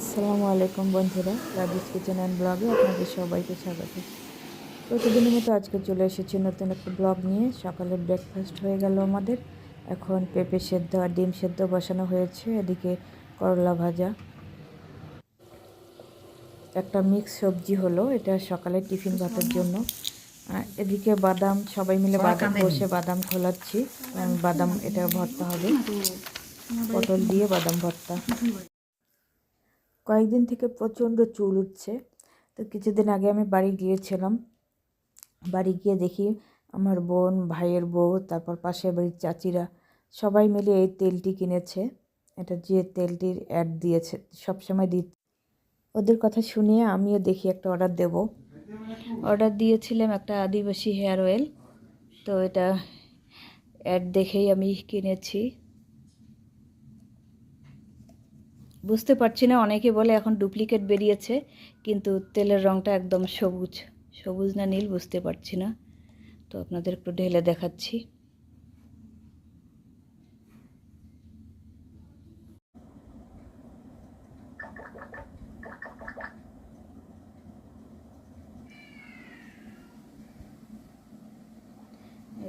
আসসালামু আলাইকুম বন্ধুরা রাবিস কিচেন অ্যান্ড ব্লগে আপনাদের সবাইকে স্বাগত। প্রতিদিনের মতো আজকে চলে এসেছি নতুন একটা ব্লগ নিয়ে। সকালে ব্রেকফাস্ট হয়ে গেল আমাদের। এখন পেঁপে সেদ্ধ আর ডিম সেদ্ধ বসানো হয়েছে এদিকে করলা ভাজা। একটা মিক্স সবজি হলো এটা সকালে টিফিন ভাতের জন্য। আর এদিকে বাদাম সবাই মিলে বাদাম বসে বাদাম খোলাচ্ছি। বাদাম এটা ভর্তা হবে। পটল দিয়ে বাদাম ভর্তা। কয়েকদিন থেকে প্রচণ্ড চুল উঠছে। তো কিছুদিন আগে আমি বাড়ি গিয়েছিলাম। বাড়ি গিয়ে দেখি আমার বোন, ভাইয়ের বউ, তারপর পাশের বাড়ির চাচিরা সবাই মিলে এই তেলটি কিনেছে। এটা যে তেলটির অ্যাড দিয়েছে, সবসময় দি ওদের কথা শুনিয়ে আমিও দেখি একটা অর্ডার দেব। অর্ডার দিয়েছিলাম একটা আদিবাসী হেয়ার অয়েল। তো এটা অ্যাড দেখেই আমি কিনেছি। বুঝতে পারছি না, অনেকে বলে এখন ডুপ্লিকেট বেরিয়েছে, কিন্তু তেলের রঙটা একদম সবুজ সবুজ না নীল বুঝতে পারছি না। তো আপনাদের একটু ঢেলে দেখাচ্ছি।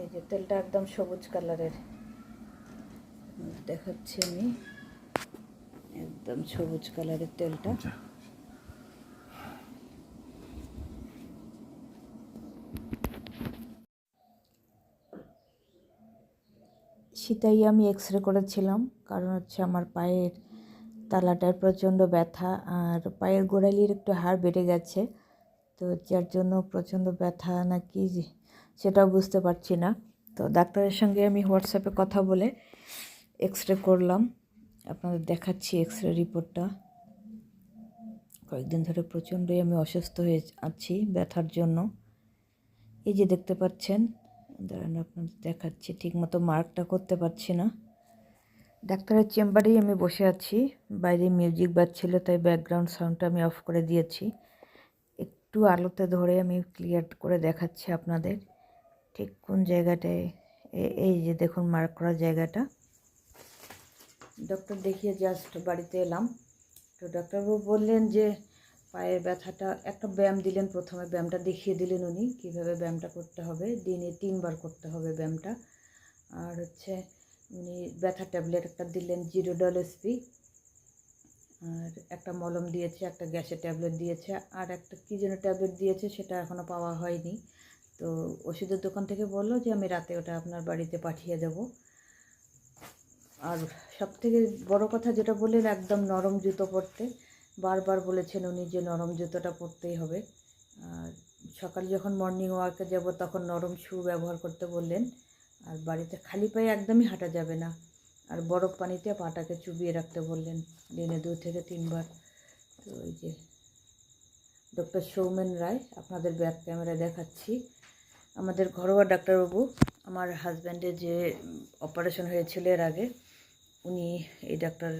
এই যে তেলটা একদম সবুজ কালারের। দেখাচ্ছি আমি। একদম সবুজ কালারের তেলটা। শীতাই আমি এক্স রে করেছিলাম কারণ হচ্ছে আমার পায়ের তালাটার প্রচণ্ড ব্যথা আর পায়ের গোড়ালির একটু হাড় বেড়ে গেছে তো যার জন্য প্রচণ্ড ব্যথা নাকি সেটাও বুঝতে পারছি না। তো ডাক্তারের সঙ্গে আমি হোয়াটসঅ্যাপে কথা বলে এক্স রে করলাম। আপনাদের দেখাচ্ছি এক্স রে রিপোর্টটা কয়েকদিন ধরে প্রচণ্ডই আমি অসুস্থ হয়ে আছি ব্যথার জন্য। এই যে দেখতে পাচ্ছেন, দাঁড়ান আপনাদের দেখাচ্ছি, ঠিকমতো মার্কটা করতে পারছি না। ডাক্তারের চেম্বারেই আমি বসে আছি, বাইরে মিউজিক বাজছিল, তাই ব্যাকগ্রাউন্ড সাউন্ডটা আমি অফ করে দিয়েছি। একটু আলোতে ধরে আমি ক্লিয়ার করে দেখাচ্ছি আপনাদের, ঠিক কোন জায়গাটায় এই যে দেখুন মার্ক করা জায়গাটা। ডক্টর দেখিয়ে জাস্ট বাড়িতে এলাম। তো ডাক্তারবাবু বললেন যে, পায়ের ব্যথাটা, একটা ব্যায়াম দিলেন প্রথমে, ব্যায়ামটা দেখিয়ে দিলেন উনি, কীভাবে ব্যায়ামটা করতে হবে। দিনে তিনবার করতে হবে ব্যায়ামটা। আর হচ্ছে উনি ব্যথা ট্যাবলেট একটা দিলেন জিরো ডল এসপি আর একটা মলম দিয়েছে, একটা গ্যাসের ট্যাবলেট দিয়েছে। আর একটা কী যেন ট্যাবলেট দিয়েছে, সেটা এখনও পাওয়া হয়নি। তো ওষুধের দোকান থেকে বলল যে, আমি রাতে ওটা আপনার বাড়িতে পাঠিয়ে দেবো। আর সব থেকে বড়ো কথা যেটা বললেন, একদম নরম জুতো পরতে। বারবার বলেছেন উনি যে নরম জুতোটা পরতেই হবে। আর সকালে যখন মর্নিং ওয়াকে যাব, তখন নরম শু ব্যবহার করতে বললেন। আর বাড়িতে খালি পায়ে একদমই হাঁটা যাবে না। আর বরফ পানিতে পাটাকে চুবিয়ে রাখতে বললেন দিনে দু থেকে তিনবার। তো ওই যে ডক্টর সৌমেন রায়, আপনাদের ব্যাক ক্যামেরায় দেখাচ্ছি। আমাদের ঘরোয়া ডাক্তারবাবু, আমার হাজব্যান্ডের যে অপারেশন হয়েছিল এর আগে উনি এই ডাক্তার,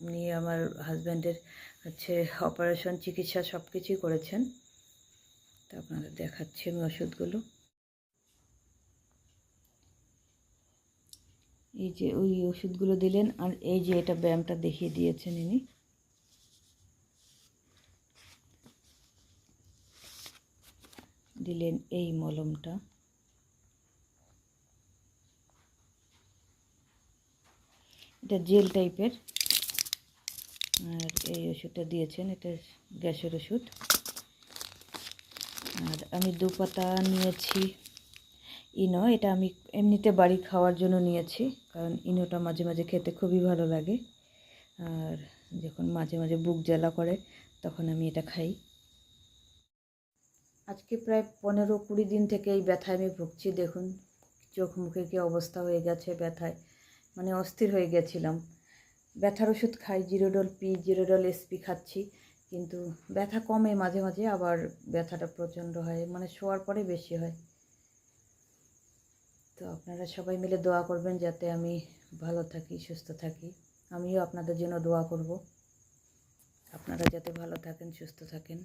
উনি আমার হাজব্যান্ডের হচ্ছে অপারেশন, চিকিৎসা সব কিছুই করেছেন। তো আপনাদের দেখাচ্ছি আমি ওষুধগুলো। এই যে ওই ওষুধগুলো দিলেন আর এই যে এটা ব্যায়ামটা দেখিয়ে দিয়েছেন ইনি। দিলেন এই মলমটা। এটা জেল টাইপের। আর এই ওষুধটা দিয়েছেন, এটা গ্যাসের ওষুধ। আর আমি দু পাতা নিয়েছি ইনো, এটা আমি এমনিতে বাড়ি খাওয়ার জন্য নিয়েছি, কারণ ইনোটা মাঝে মাঝে খেতে খুবই ভালো লাগে। আর যখন মাঝে মাঝে বুক জ্বালা করে, তখন আমি এটা খাই। আজকে প্রায় পনেরো কুড়ি দিন থেকে এই ব্যথায় আমি ভুগছি, দেখুন, চোখ মুখে কী অবস্থা হয়ে গেছে ব্যথায়। মানে অস্থির হয়ে গেছিলাম। ব্যথার ওষুধ খাই, জিরোডল পি, জিরোডল এসপি খাচ্ছি, কিন্তু ব্যথা কমে মাঝে মাঝে, আবার ব্যথাটা প্রচণ্ড হয় মানে শোয়ার পরে বেশি হয়। তো আপনারা সবাই মিলে দোয়া করবেন যাতে আমি ভালো থাকি, সুস্থ থাকি। আমিও আপনাদের জন্য দোয়া করব। আপনারা যাতে ভালো থাকেন, সুস্থ থাকেন।